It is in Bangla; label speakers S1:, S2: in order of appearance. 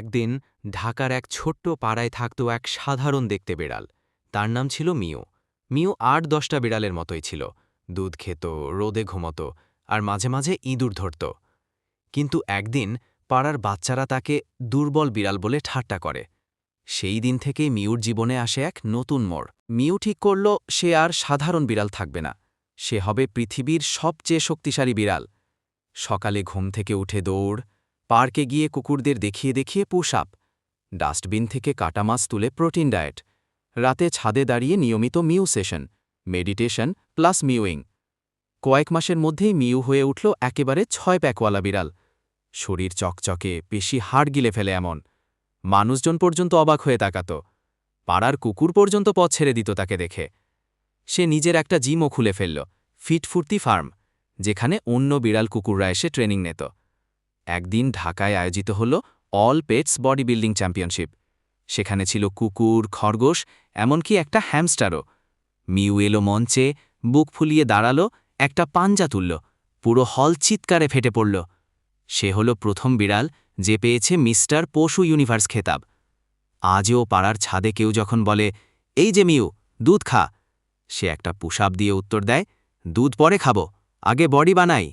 S1: একদিন ঢাকার এক ছোট্ট পাড়ায় থাকত এক সাধারণ দেখতে বিড়াল। তার নাম ছিল মিউ মিউ আট দশটা বিড়ালের মতোই ছিল। দুধ খেত, রোদে ঘুমত আর মাঝে মাঝে ইঁদুর ধরত। কিন্তু একদিন পাড়ার বাচ্চারা তাকে দুর্বল বিড়াল বলে ঠাট্টা করে। সেই দিন থেকেই মিউর জীবনে আসে এক নতুন মোড়। মিউ ঠিক করল, সে আর সাধারণ বিড়াল থাকবে না। সে হবে পৃথিবীর সবচেয়ে শক্তিশালী বিড়াল। সকালে ঘুম থেকে উঠে দৌড় পার্কে গিয়ে কুকুরদের দেখিয়ে দেখিয়ে পুশ আপ ডাস্টবিন থেকে কাটা মাছ তুলে প্রোটিন ডায়েট। রাতে ছাদে দাঁড়িয়ে নিয়মিত mew session, meditation plus mewing. কয়েক মাসের মধ্যেই মিউ হয়ে উঠল একেবারে ছয় প্যাকওয়ালা বিড়াল। শরীর চকচকে, পেশি হাড় গিলে ফেলে এমন। মানুষজন পর্যন্ত অবাক হয়ে তাকাত। পাড়ার কুকুর পর্যন্ত পথ ছেড়ে দিত তাকে দেখে। সে নিজের একটা জিমও খুলে ফেলল ফিট ফুর্তি ফার্ম, যেখানে অন্য বিড়াল কুকুররা এসে ট্রেনিং নিত। একদিন ঢাকায় আয়োজিত হল all pets body building championship. সেখানে ছিল কুকুর, খরগোশ, এমনকি একটা হ্যামস্টারও। মিউ এলো মঞ্চে বুক ফুলিয়ে দাঁড়াল, একটা পাঞ্জা তুলল, পুরো হল চিৎকারে ফেটে পড়ল। সে হল প্রথম বিড়াল যে পেয়েছে মিস্টার পশু ইউনিভার্স খেতাব। আজও পাড়ার ছাদে কেউ যখন বলে, এই যে মিউ, দুধ খা, সে একটা পুষাপ দিয়ে উত্তর দেয়, দুধ পরে খাব, আগে বডি বানাই।